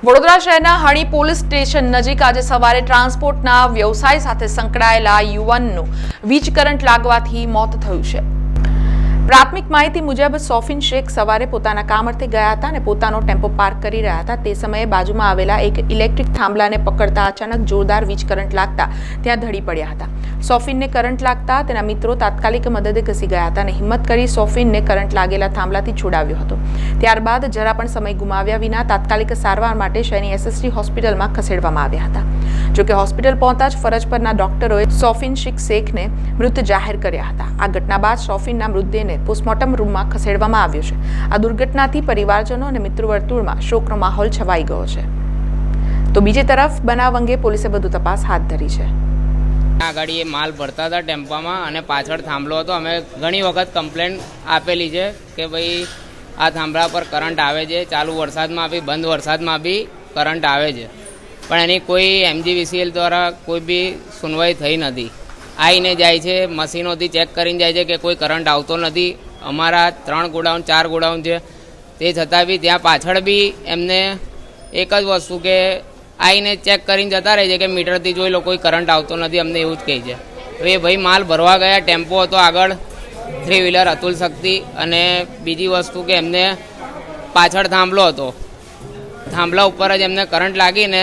વડોદરા શહેરના હણી police station નજીક આજે સવારે ટ્રાન્સપોર્ટના વ્યવસાય સાથે સંકળાયેલા યુવાનનું વીજ કરંટ લાગવાથી મોત થયું છે. પ્રાથમિક માહિતી મુજબ સોફિન શેખ સવારે પોતાના કામ અર્થે ગયા હતા અને પોતાનો ટેમ્પો પાર્ક કરી રહ્યા હતા. તે સમયે બાજુમાં આવેલા એક ઇલેક્ટ્રિક થાંભલાને પકડતા અચાનક જોરદાર વીજ કરંટ લાગતા ત્યાં ધડી પડ્યા હતા. સોફિનને કરંટ લાગતા તેના મિત્રો તાત્કાલિક મદદે ઘસી ગયા હતા અને હિંમત કરી સોફિનને કરંટ લાગેલા થાંભલાથી છોડાવ્યો હતો. ત્યારબાદ જરા પણ સમય ગુમાવ્યા વિના તાત્કાલિક સારવાર માટે શહેરની એસએસટી હોસ્પિટલમાં ખસેડવામાં આવ્યા હતા. જોકે હોસ્પિટલ પહોંચતા જ ફરજ પરના ડોક્ટરોએ સોફિન શીખ શેખને મૃત જાહેર કર્યા હતા. આ ઘટના બાદ સોફિનના મૃતદેહને પોસ્ટમોર્ટમ રૂમમાં ખસેડવામાં આવ્યો છે. આ દુર્ઘટનાથી પરિવારજનો અને મિત્ર વર્તુળમાં શોકનો માહોલ છવાઈ ગયો છે. તો બીજી તરફ બનાવ અંગે પોલીસે વધુ તપાસ હાથ ધરી છે. આગળ એ માલ ભરતા હતા ટેમ્પામાં અને પાછળ થાંભલો હતો. અમે ઘણી વખત કમ્પ્લેન આપેલી છે કે ભાઈ આ થાંભલા પર કરંટ આવે છે. ચાલુ વરસાદમાં બી, બંધ વરસાદમાં બી કરંટ આવે છે. પણ એની કોઈ એમજીવીસીએલ દ્વારા કોઈ બી સુનવાઈ થઈ નથી. આવીને જાય છે, મશીનોથી ચેક કરીને જાય છે કે કોઈ કરંટ આવતો નથી. અમારા ત્રણ ગોડાઉન, ચાર ગોડાઉન છે. તે છતાં બી ત્યાં પાછળ બી એમને એક જ વસ્તુ કે આવીને ચેક કરીને જતા રહે છે કે મીટરથી જોઈ લો કોઈ કરંટ આવતો નથી, અમને એવું જ કહે છે. તો એ ભાઈ માલ ભરવા ગયા, ટેમ્પો હતો આગળ થ્રી વ્હીલર અતુલ શક્તિ અને બીજી વસ્તુ કે એમને પાછળ થાંભલો હતો. થાંભલા ઉપર જ એમને કરંટ લાગીને